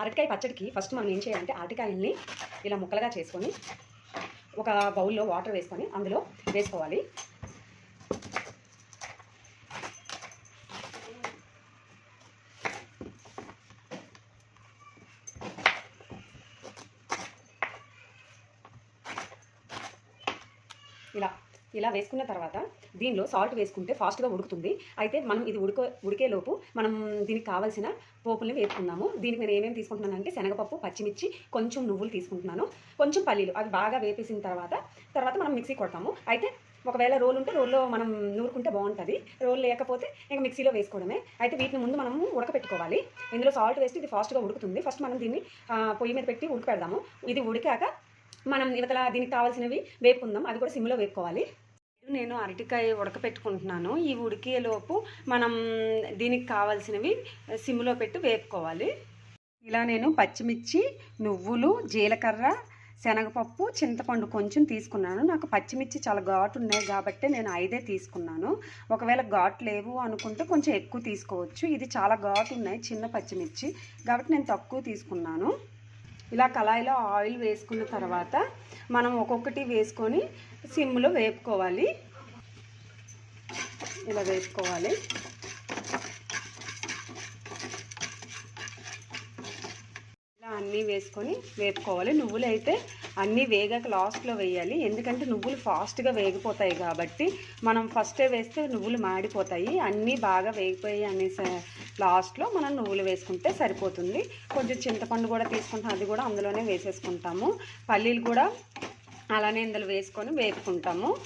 అరటికాయ పచ్చడికి ఫస్ట్ మనం ఏం చేయాలంటే అరటికాయల్ని ఇలా ముక్కలుగా చేసుకొని ఒక బౌల్లో వాటర్ వేసుకొని అందులో వేసుకోవాలి. ఇలా ఇలా వేసుకున్న తర్వాత దీనిలో సాల్ట్ వేసుకుంటే ఫాస్ట్గా ఉడుకుతుంది. అయితే మనం ఇది ఉడుక ఉడికేలోపు మనం దీనికి కావాల్సిన పోపుల్ని వేసుకుందాము. దీనికి నేను ఏమేమి తీసుకుంటున్నానంటే శనగపప్పు పచ్చిమిర్చి కొంచెం నువ్వులు తీసుకుంటున్నాను. కొంచెం పల్లీలు అవి బాగా వేపేసిన తర్వాత తర్వాత మనం మిక్సీ కొడతాము. అయితే ఒకవేళ రోల్ ఉంటే రోల్లో మనం నూరుకుంటే బాగుంటుంది. రోల్ లేకపోతే ఇంకా మిక్సీలో వేసుకోవడమే. అయితే వీటిని ముందు మనము ఉడకపెట్టుకోవాలి. ఇందులో సాల్ట్ వేస్తే ఇది ఫాస్ట్గా ఉడుకుతుంది. ఫస్ట్ మనం దీన్ని పొయ్యి మీద పెట్టి ఉడకపెడదాము. ఇది ఉడికాక మనం ఇవతల దీనికి కావాల్సినవి వేపుకుందాం. అది కూడా సిమ్లో వేపుకోవాలి. నేను అరటికాయ ఉడకపెట్టుకుంటున్నాను. ఈ ఉడికేలోపు మనం దీనికి కావాల్సినవి సిమ్లో పెట్టి వేపుకోవాలి. ఇలా నేను పచ్చిమిర్చి నువ్వులు జీలకర్ర శనగపప్పు చింతపండు కొంచెం తీసుకున్నాను. నాకు పచ్చిమిర్చి చాలా ఘాటు ఉన్నాయి కాబట్టి నేను ఐదే తీసుకున్నాను. ఒకవేళ ఘాటు లేవు అనుకుంటే కొంచెం ఎక్కువ తీసుకోవచ్చు. ఇది చాలా ఘాటు ఉన్నాయి చిన్న పచ్చిమిర్చి. కాబట్టి నేను తక్కువ తీసుకున్నాను. ఇలా కళాయిలో ఆయిల్ వేసుకున్న తర్వాత మనం ఒక్కొక్కటి వేసుకొని సిమ్లో వేపుకోవాలి. ఇలా వేసుకోవాలి ఇలా అన్నీ వేసుకొని వేపుకోవాలి. నువ్వులు అయితే అన్నీ వేగాక లాస్ట్లో వేయాలి. ఎందుకంటే నువ్వులు ఫాస్ట్గా వేగిపోతాయి కాబట్టి మనం ఫస్టే వేస్తే నువ్వులు మాడిపోతాయి. అన్నీ బాగా వేగిపోయి అనేసి లాస్ట్లో మనం నువ్వులు వేసుకుంటే సరిపోతుంది. కొంచెం చింతపండు కూడా తీసుకుంటాం. అది కూడా అందులోనే వేసేసుకుంటాము. పల్లీలు కూడా అలానే ఇందులో వేసుకొని వేపుకుంటాము.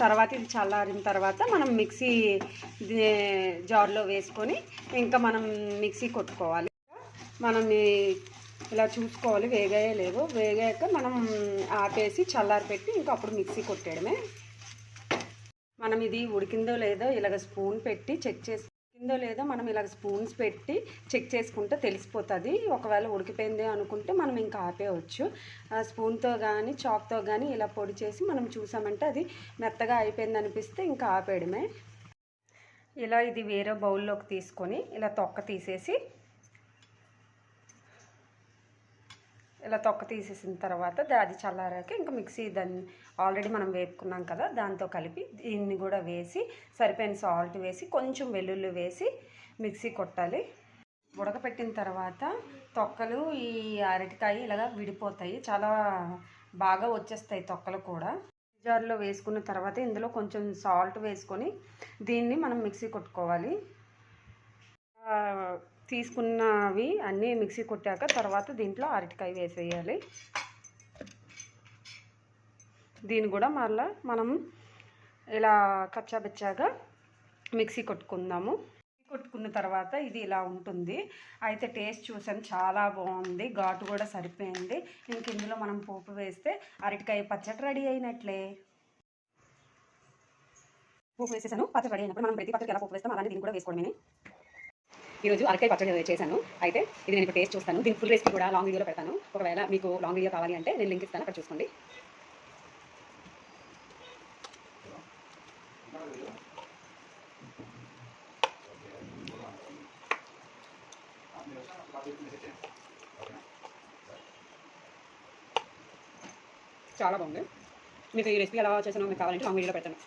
తర్వాత ఇది చల్లారిన తర్వాత మనం మిక్సీ జార్లో వేసుకొని ఇంకా మనం మిక్సీ కొట్టుకోవాలి. మనం ఇలా చూసుకోవాలి వేగాయో లేవో. వేగాక మనం ఆపేసి చల్లారి పెట్టి ఇంకా అప్పుడు మిక్సీ కొట్టేయడమే. మనం ఇది ఉడికిందో లేదో ఇలాగ స్పూన్ పెట్టి చెక్ చేసి ఉడికిందో లేదో మనం ఇలాగ స్పూన్స్ పెట్టి చెక్ చేసుకుంటే తెలిసిపోతుంది. ఒకవేళ ఉడికిపోయింది అనుకుంటే మనం ఇంకా ఆపేయవచ్చు ఆ స్పూన్తో కానీ చాక్తో కానీ ఇలా పొడి చేసి మనం చూసామంటే అది మెత్తగా అయిపోయింది అనిపిస్తే ఇంకా ఆపేయడమే. ఇలా ఇది వేరే బౌల్లోకి తీసుకొని ఇలా తొక్క తీసేసి ఇలా తొక్క తీసేసిన తర్వాత అది చల్లారాక ఇంకా మిక్సీ దాన్ని ఆల్రెడీ మనం వేపుకున్నాం కదా దాంతో కలిపి దీన్ని కూడా వేసి సరిపోయిన సాల్ట్ వేసి కొంచెం వెల్లుల్లి వేసి మిక్సీ కొట్టాలి. ఉడకపెట్టిన తర్వాత తొక్కలు ఈ అరటికాయ ఇలాగా విడిపోతాయి చాలా బాగా వచ్చేస్తాయి తొక్కలు కూడా. జార్లో వేసుకున్న తర్వాత ఇందులో కొంచెం సాల్ట్ వేసుకొని దీన్ని మనం మిక్సీ కొట్టుకోవాలి. తీసుకున్నవి అన్నీ మిక్సీ కొట్టాక తర్వాత దీంట్లో అరటికాయ వేసేయాలి. దీన్ని కూడా మళ్ళీ మనం ఇలా కచ్చాబెచ్చాగా మిక్సీ కొట్టుకుందాము. కొట్టుకున్న తర్వాత ఇది ఇలా ఉంటుంది. అయితే టేస్ట్ చూసాను చాలా బాగుంది. ఘాటు కూడా సరిపోయింది. ఇంక ఇందులో మనం పోపు వేస్తే అరటికాయ పచ్చడి రెడీ అయినట్లే. పోపు వేసేసాను పచ్చడి రెడీ అయినప్పుడు మనం ప్రతి పచ్చడికి ఎలా పోపు వేస్తాం అలానే దీన్ని కూడా వేసుకోవడమే ఈరోజు అరకాయ పచ్చడి చేశాను. అయితే ఇది నేను ఇప్పుడు టేస్ట్ చూస్తాను. దీని ఫుల్ రెసిపీ కూడా లాంగ్ వీడియోలో పెడతాను. ఒకవేళ మీకు లాంగ్ వీడియో కావాలి అంటే నేను లింక్ ఇస్తాను అక్కడ చూసుకోండి. చాలా బాగుంది. మీకు ఈ రెసిపీ ఎలా చేసినా మీకు కావాలంటే లాంగ్ వీడియోలో పెడతాను.